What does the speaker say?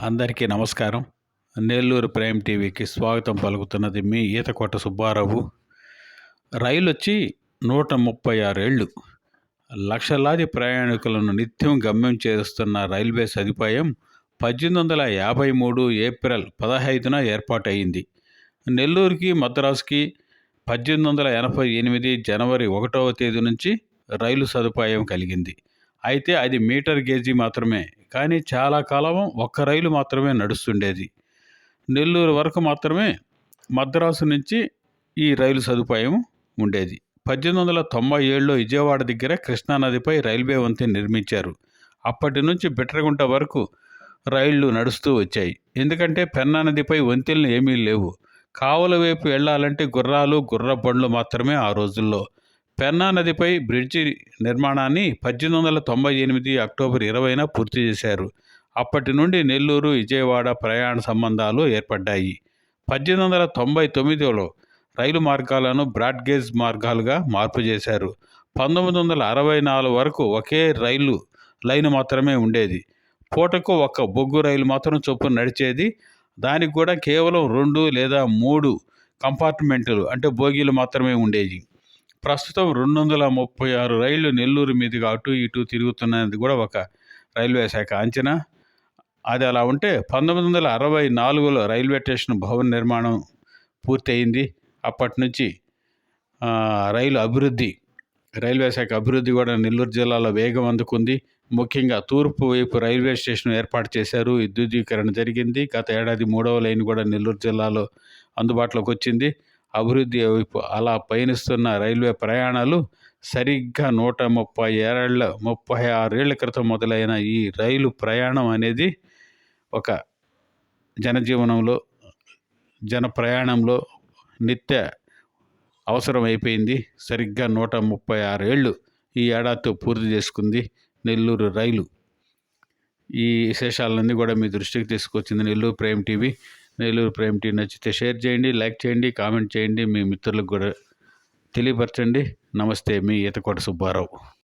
అందరికీ నమస్కారం. నెల్లూరు ప్రైమ్ టీవీకి స్వాగతం పలుకుతున్నది మీ ఈతకోట సుబ్బారావు. రైలు వచ్చి నూట ముప్పై ఆరేళ్ళు. లక్షలాది ప్రయాణికులను నిత్యం గమ్యం చేరుస్తున్న రైల్వే సదుపాయం పద్దెనిమిది వందల యాభై మూడు ఏప్రిల్ పదహైదున ఏర్పాటయింది. నెల్లూరుకి మద్రాసుకి పద్దెనిమిది వందల ఎనభై ఎనిమిది జనవరి ఒకటవ తేదీ నుంచి రైలు సదుపాయం కలిగింది. అయితే అది మీటర్ గేజీ మాత్రమే కానీ చాలా కాలం ఒక్క రైలు మాత్రమే నడుస్తుండేది. నెల్లూరు వరకు మాత్రమే మద్రాసు నుంచి ఈ రైలు సదుపాయం ఉండేది. పద్దెనిమిది వందల తొంభై ఏడులో విజయవాడ దగ్గర కృష్ణానదిపై రైల్వే వంతెన నిర్మించారు. అప్పటి నుంచి బిట్రగుంట వరకు రైళ్ళు నడుస్తూ వచ్చాయి. ఎందుకంటే పెన్నా నదిపై వంతెనలు ఏమీ లేవు. కావుల వైపు వెళ్ళాలంటే గుర్రాలు గుర్ర బండ్లు మాత్రమే ఆ రోజుల్లో. పెన్నా నదిపై బ్రిడ్జి నిర్మాణాన్ని పద్దెనిమిది వందల తొంభై ఎనిమిది అక్టోబర్ ఇరవైన పూర్తి చేశారు. అప్పటి నుండి నెల్లూరు విజయవాడ ప్రయాణ సంబంధాలు ఏర్పడ్డాయి. పద్దెనిమిది వందల తొంభై తొమ్మిదిలో రైలు మార్గాలను బ్రాడ్గేజ్ మార్గాలుగా మార్పు చేశారు. పంతొమ్మిది వందల అరవై నాలుగు వరకు ఒకే రైలు లైన్ మాత్రమే ఉండేది. పూటకు ఒక బొగ్గు రైలు మాత్రం చొప్పున నడిచేది. దానికి కూడా కేవలం రెండు లేదా మూడు కంపార్ట్మెంట్లు అంటే బోగీలు మాత్రమే ఉండేవి. ప్రస్తుతం రెండు వందల ముప్పై ఆరు రైళ్ళు నెల్లూరు మీదుగా అటు ఇటు తిరుగుతున్నది కూడా ఒక రైల్వే శాఖ అంచనా? అది అలా ఉంటే పంతొమ్మిది వందల అరవై నాలుగులో రైల్వే స్టేషన్ భవన నిర్మాణం పూర్తయింది. అప్పటి నుంచి రైలు అభివృద్ధి రైల్వే శాఖ అభివృద్ధి కూడా నెల్లూరు జిల్లాలో వేగం అందుకుంది. ముఖ్యంగా తూర్పు వైపు రైల్వే స్టేషన్ ఏర్పాటు చేశారు. విద్యుద్దీకరణ జరిగింది. గత ఏడాది మూడవ లైన్ కూడా నెల్లూరు జిల్లాలో అందుబాటులోకి వచ్చింది. అభివృద్ధి వైపు అలా పయనిస్తున్న రైల్వే ప్రయాణాలు సరిగ్గా నూట ముప్పై ఏళ్ళ ముప్పై ఆరేళ్ళ క్రితం మొదలైన ఈ రైలు ప్రయాణం అనేది ఒక జనజీవనంలో జన ప్రయాణంలో నిత్య అవసరం అయిపోయింది సరిగ్గా నూట ముప్పై ఆరేళ్ళు ఈ ఏడాదితో పూర్తి చేసుకుంది నెల్లూరు రైలు. ఈ విశేషాలన్నీ కూడా మీ దృష్టికి తీసుకొచ్చింది నెల్లూరు ప్రేమ్ టీవీ. నెల్లూరు ప్రేమ్ టీ నచ్చితే షేర్ చేయండి లైక్ చేయండి కామెంట్ చేయండి. మీ మిత్రులకు కూడా తెలియపరచండి. నమస్తే మీ ఈతకోట సుబ్బారావు.